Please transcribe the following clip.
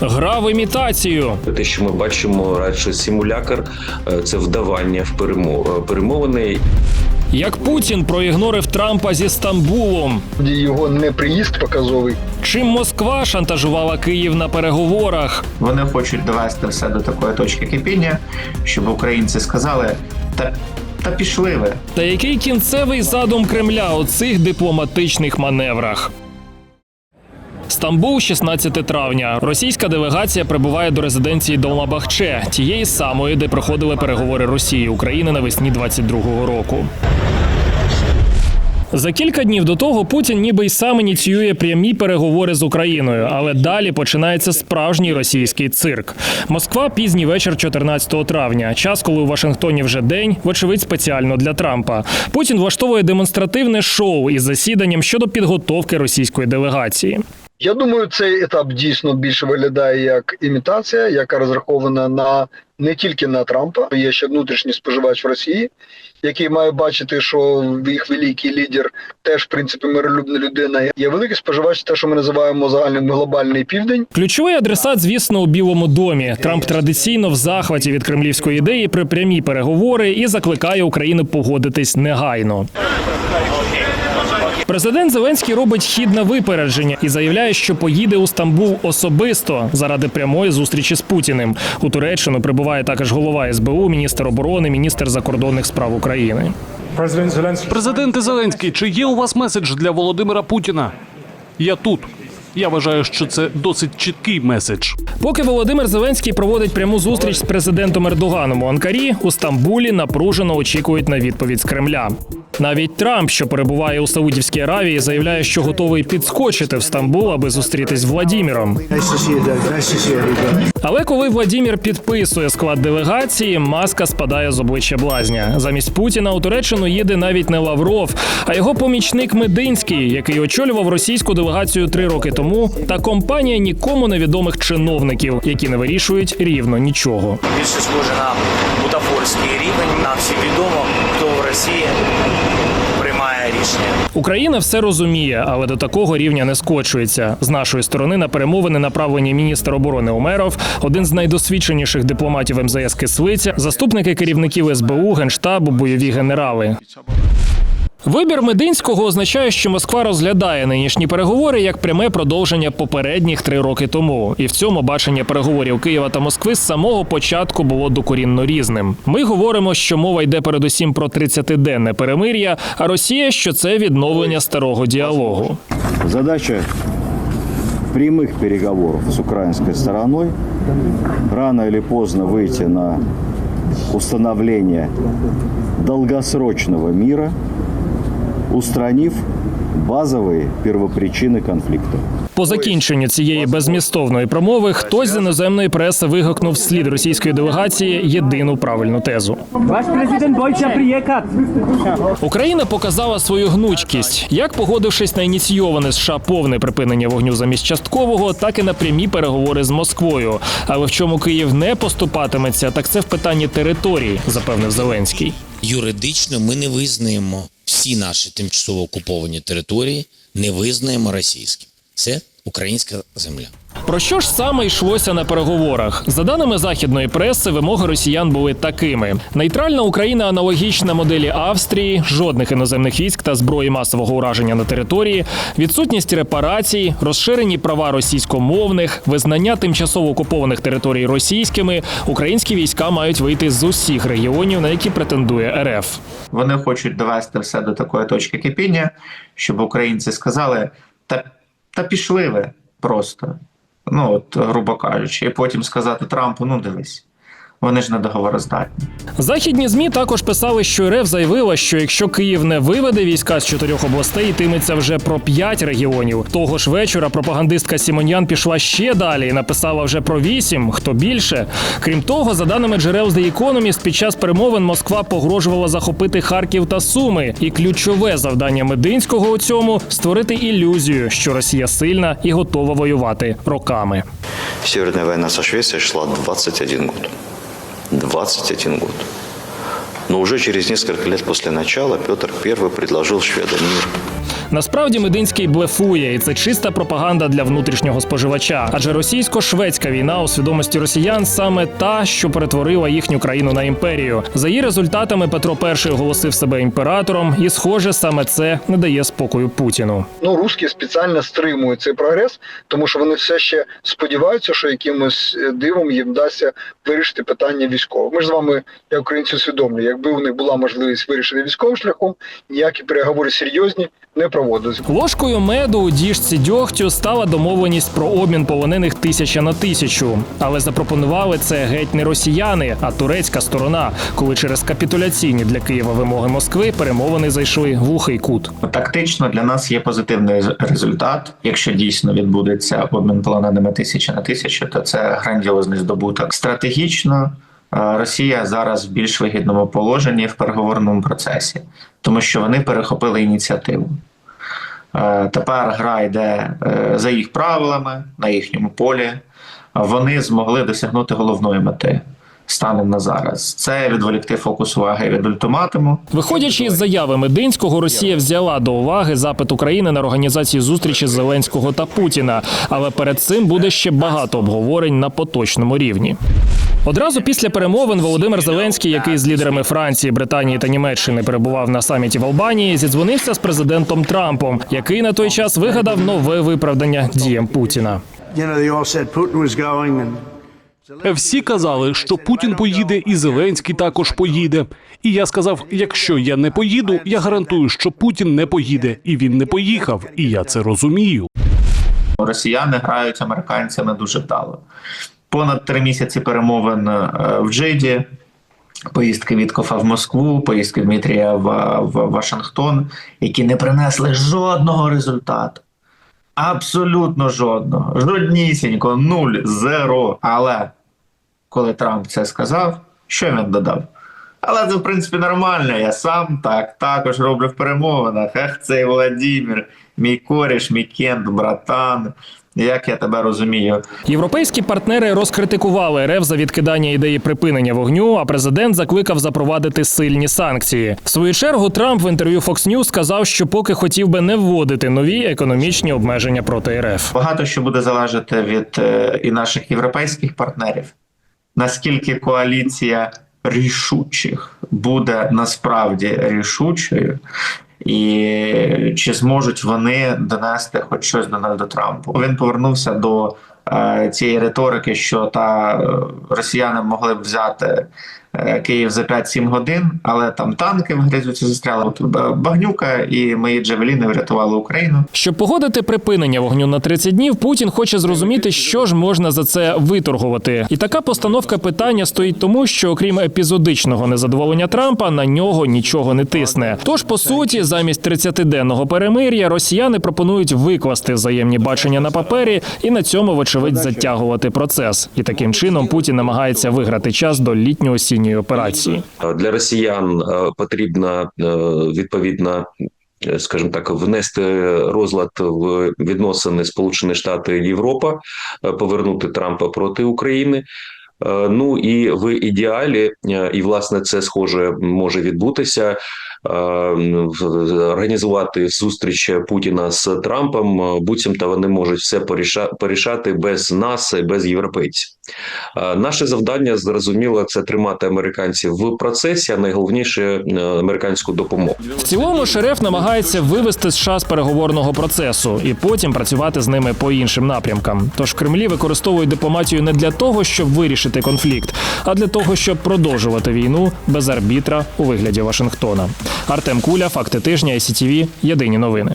Гра в імітацію. Те, що ми бачимо, радше симулякр, е, це вдавання в перемо- е, перемовини. Як Путін проігнорив Трампа зі Стамбулом. його неприїзд показовий. Чим Москва шантажувала Київ на переговорах. Вони хочуть довести все до такої точки кипіння, щоб українці сказали: та, та пішли ви. Та який кінцевий задум Кремля у цих дипломатичних маневрах? Стамбул, 16 травня. Російська делегація прибуває до резиденції Долмабахче, тієї самої, де проходили переговори Росії України навесні 22-го року. За кілька днів до того Путін ніби й сам ініціює прямі переговори з Україною, але далі починається справжній російський цирк. Москва пізній вечір 14 травня, час, коли у Вашингтоні вже день, вочевидь, спеціально для Трампа. Путін влаштовує демонстративне шоу із засіданням щодо підготовки російської делегації. Я думаю, цей етап дійсно більше виглядає як імітація, яка розрахована на не тільки на Трампа. Є ще внутрішній споживач в Росії, який має бачити, що їх великий лідер теж в принципі миролюбна людина. Є великий споживач, те, що ми називаємо загальний глобальний південь. Ключовий адресат, звісно, у Білому домі. Трамп традиційно в захваті від кремлівської ідеї при прямі переговори і закликає Україну погодитись негайно. Президент Зеленський робить хід на випередження і заявляє, що поїде у Стамбул особисто заради прямої зустрічі з Путіним. У Туреччину прибуває також голова СБУ, міністр оборони, міністр закордонних справ України. Президенте Зеленський, чи є у вас меседж для Володимира Путіна? Я тут. Я вважаю, що це досить чіткий меседж. Поки Володимир Зеленський проводить пряму зустріч з президентом Ердоганом у Анкарі, у Стамбулі напружено очікують на відповідь з Кремля. Навіть Трамп, що перебуває у Саудівській Аравії, заявляє, що готовий підскочити в Стамбул, аби зустрітись з Владіміром. Але коли Владімір підписує склад делегації, маска спадає з обличчя блазня. Замість Путіна у Туреччину їде навіть не Лавров, а його помічник Мединський, який очолював російську делегацію три роки тому, та компанія нікому невідомих чиновників, які не вирішують рівно нічого. більше схоже на бутафорський рівень. Нам всім відомо, хто Росії приймає рішення. Україна все розуміє, але до такого рівня не скочується. З нашої сторони на перемовини направлені міністр оборони Умеров, один з найдосвідченіших дипломатів МЗС Кислиця, заступники керівників СБУ, генштабу, бойові генерали. Вибір Мединського означає, що Москва розглядає нинішні переговори як пряме продовження попередніх три роки тому, і в цьому бачення переговорів Києва та Москви з самого початку було докорінно різним. Ми говоримо, що мова йде передусім про 30-денне перемир'я, а Росія, що це відновлення старого діалогу. Задача прямых переговоров с украинской стороной рано или поздно выйти на установление долгосрочного мира, устранив базовые первопричины конфликта. По закінченню цієї безмістовної промови хтось з іноземної преси вигукнув вслід російської делегації єдину правильну тезу. Ваш президент бойця приїхати. Україна показала свою гнучкість, як погодившись на ініційоване США повне припинення вогню замість часткового, так і на прямі переговори з Москвою. Але в чому Київ не поступатиметься, так це в питанні території, запевнив Зеленський. юридично ми не визнаємо всі наші тимчасово окуповані території, не визнаємо російським. Це українська земля. Про що ж саме йшлося на переговорах? За даними західної преси, вимоги росіян були такими: нейтральна Україна аналогічна моделі Австрії, жодних іноземних військ та зброї масового ураження на території, відсутність репарацій, розширені права російськомовних, визнання тимчасово окупованих територій російськими. Українські війська мають вийти з усіх регіонів, на які претендує РФ. Вони хочуть довести все до такої точки кипіння, щоб українці сказали: та, та пішли ви просто. Ну, от, грубо кажучи, і потім сказати Трампу: ну дивись, вони ж не договороздатні. Західні змі також писали, що РФ заявила, що якщо Київ не виведе війська з чотирьох областей, йтиметься вже про п'ять регіонів. Того ж вечора пропагандистка Сімоньян пішла ще далі і написала вже про вісім, хто більше. Крім того, за даними джерел The Economist, під час перемовин Москва погрожувала захопити Харків та Суми. І ключове завдання Мединського у цьому створити ілюзію, що Росія сильна і готова воювати роками. Северная война со Швецией шла 21 год. 21 год. Но уже через несколько лет после начала Петр I предложил шведам мир. Насправді Мединський блефує, і це чиста пропаганда для внутрішнього споживача. Адже російсько-шведська війна у свідомості росіян саме та, що перетворила їхню країну на імперію. За її результатами Петро І оголосив себе імператором, і, схоже, саме це не дає спокою Путіну. Ну, русські спеціально стримують цей прогрес, тому що вони все ще сподіваються, що якимось е, дивом їм вдасться вирішити питання військове. Ми ж з вами, як українці, усвідомлюємо, якби у них була можливість вирішити військовим шляхом, ніякі переговори серйозні не проводилися. Ложкою меду у діжці дьогтю стала домовленість про обмін полонених тисяча на тисячу. Але запропонували це геть не росіяни, а турецька сторона, коли через капітуляційні для Києва вимоги Москви перемовини зайшли в глухий кут. Тактично для нас є позитивний результат. Якщо дійсно відбудеться обмін полоненими тисяча на тисячу, то це грандіозний здобуток. Стратегічно е, Росія зараз в більш вигідному положенні в переговорному процесі, тому що вони перехопили ініціативу. Е, Тепер гра йде е, за їх правилами на їхньому полі. Вони змогли досягнути головної мети станом на зараз. Це відволікти фокус уваги від ультиматуму. Виходячи із заяви Мединського, Росія взяла до уваги запит України на організацію зустрічі Зеленського та Путіна. Але перед цим буде ще багато обговорень на поточному рівні. Одразу після перемовин Володимир Зеленський, який з лідерами Франції, Британії та Німеччини перебував на саміті в Албанії, зідзвонився з президентом Трампом, який на той час вигадав нове виправдання діям Путіна. You know, they all said Putin was going and Всі казали, що Путін поїде, і Зеленський також поїде. І я сказав: якщо я не поїду, я гарантую, що Путін не поїде, і він не поїхав. І я це розумію. Росіяни грають американцями дуже вдало. Понад три місяці перемовин е, в Джиді, поїздки Віткофа в Москву, поїздки Дмитрія в, в Вашингтон, які не принесли жодного результату. Абсолютно жодного. Жоднісінько, нуль, зеро. Але коли Трамп це сказав, що він додав? Але це, в принципі, нормально. Я сам так також роблю в перемовинах. Ех, цей Володимир, мій коріш, мій кент, братан. Як я тебе розумію? Європейські партнери розкритикували РФ за відкидання ідеї припинення вогню, а президент закликав запровадити сильні санкції. В свою чергу Трамп в інтерв'ю Fox News сказав, що поки хотів би не вводити нові економічні обмеження проти РФ. Багато що буде залежати від е, і наших європейських партнерів. Наскільки коаліція рішучих буде насправді рішучою, і чи зможуть вони донести хоч щось Дональду Трампу? Він повернувся до е, цієї риторики, що та е, росіяни могли б взяти Київ за 5-7 годин, але там танки в грязюці застряли. От е, багнюка і мої джавеліни врятували Україну. Щоб погодити припинення вогню на 30 днів, Путін хоче зрозуміти, що ж можна за це виторгувати. І така постановка питання стоїть тому, що окрім епізодичного незадоволення Трампа, на нього нічого не тисне. Тож, по суті, замість 30-денного перемир'я росіяни пропонують викласти взаємні бачення на папері і на цьому, вочевидь, затягувати процес. І таким чином Путін намагається виграти час до літньо-осінньої операції. Для росіян е, потрібно е, відповідно. е, Скажімо так, внести розлад в відносини Сполучені Штати Європа, е, повернути Трампа проти України. Е, Ну і в ідеалі, е, і власне це схоже може відбутися. е, Організувати зустріч Путіна з Трампом, е, буцімто вони можуть все поріша- порішати без нас, без європейців. Е, Наше завдання зрозуміло це тримати американців в процесі, а найголовніше е, американську допомогу. В цілому ШРФ намагається вивести США з переговорного процесу і потім працювати з ними по іншим напрямкам. Тож в Кремлі використовують дипломатію не для того, щоб вирішити конфлікт, а для того, щоб продовжувати війну без арбітра у вигляді Вашингтона. Артем Куля, факти тижня, ICTV, Єдині новини.